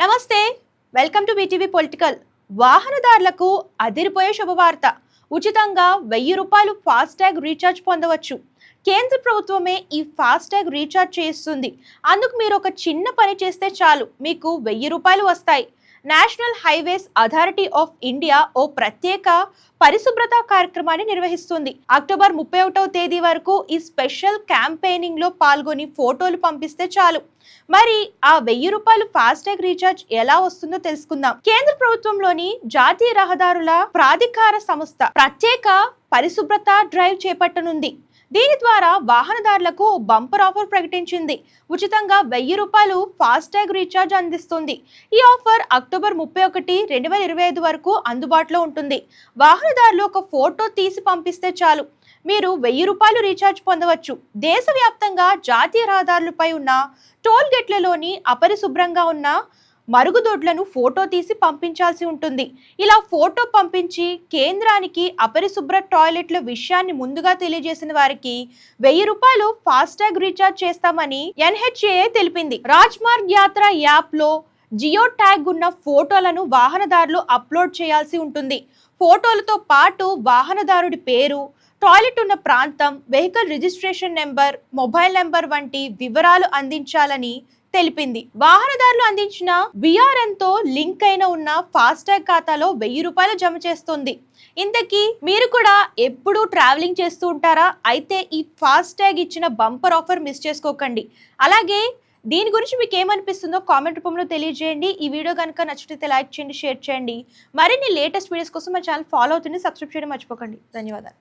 నమస్తే welcome to BTV political. వాహనదారులకు అదిరిపోయే శుభవార్త. ఉచితంగా వెయ్యి రూపాయలు ఫాస్టాగ్ రీఛార్జ్ పొందవచ్చు. కేంద్ర ప్రభుత్వమే ఈ ఫాస్టాగ్ రీఛార్జ్ చేస్తుంది. అందుకు మీరు ఒక చిన్న పని చేస్తే చాలు. మీకు వెయ్యి రూపాయలు వస్తాయి. National highways authority of India ఓ ప్రత్యేక పరిశుభ్రత కార్యక్రమాన్ని నిర్వహిస్తుంది. అక్టోబర్ ముప్పై ఒకటవ తేదీ వరకు ఈ స్పెషల్ క్యాంపెయినింగ్లో పాల్గొని ఫోటోలు పంపిస్తే చాలు. మరి ఆ వెయ్యి రూపాయలు ఫాస్టాగ్ రీఛార్జ్ ఎలా వస్తుందో తెలుసుకుందాం. కేంద్ర ప్రభుత్వంలోని జాతీయ రహదారుల ప్రాధికార సంస్థ ప్రత్యేక పరిశుభ్రత డ్రైవ్ చేపట్టనుంది. దీని ద్వారా వాహనదారులకు బంపర్ ఆఫర్ ప్రకటించింది. ఉచితంగా వెయ్యి రూపాయలు ఫాస్టాగ్ రీఛార్జ్ అందిస్తుంది. ఈ ఆఫర్ అక్టోబర్ ముప్పై ఒకటి రెండు వేల ఇరవై ఐదు వరకు అందుబాటులో ఉంటుంది. వాహనదారులు ఒక ఫోటో తీసి పంపిస్తే చాలు. మీరు వెయ్యి రూపాయలు రీఛార్జ్ పొందవచ్చు. దేశవ్యాప్తంగా జాతీయ రహదారులపై ఉన్న టోల్ గేట్లలోని అపరిశుభ్రంగా ఉన్న మరుగుదొడ్లను ఫోటో తీసి పంపించాల్సి ఉంటుంది. ఇలా ఫోటో పంపించి కేంద్రానికి అపరిశుభ్ర టాయిలెట్ల విషయాన్ని ముందుగా తెలియజేసిన వారికి వెయ్యి రూపాయలు ఫాస్టాగ్ రీఛార్జ్ చేస్తామని ఎన్హెచ్ఏ తెలిపింది. రాజ్మార్గ్ యాత్ర యాప్లో జియో ట్యాగ్ ఉన్న ఫోటోలను వాహనదారులు అప్లోడ్ చేయాల్సి ఉంటుంది. ఫోటోలతో పాటు వాహనదారుడి పేరు టాయిలెట్ ఉన్న ప్రాంతం vehicle registration number mobile number వంటి వివరాలు అందించాలని తెలిపింది. వాహనదారులు అందించిన విఆర్ఎన్తో లింక్ అయిన ఉన్న ఫాస్టాగ్ ఖాతాలో వెయ్యి రూపాయలు జమ చేస్తుంది. ఇంతకీ మీరు కూడా ఎప్పుడూ ట్రావెలింగ్ చేస్తూ ఉంటారా? అయితే ఈ ఫాస్టాగ్ ఇచ్చిన బంపర్ ఆఫర్ మిస్ చేసుకోకండి. అలాగే దీని గురించి మీకు ఏమనిపిస్తుందో కామెంట్ రూపంలో తెలియజేయండి. ఈ వీడియో కనుక నచ్చితే లైక్ చేయండి షేర్ చేయండి. మరిన్ని లేటెస్ట్ వీడియోస్ కోసం మా ఛానల్ ఫాలో అవుతుంది సబ్స్క్రైబ్ చేయడం మర్చిపోకండి. ధన్యవాదాలు.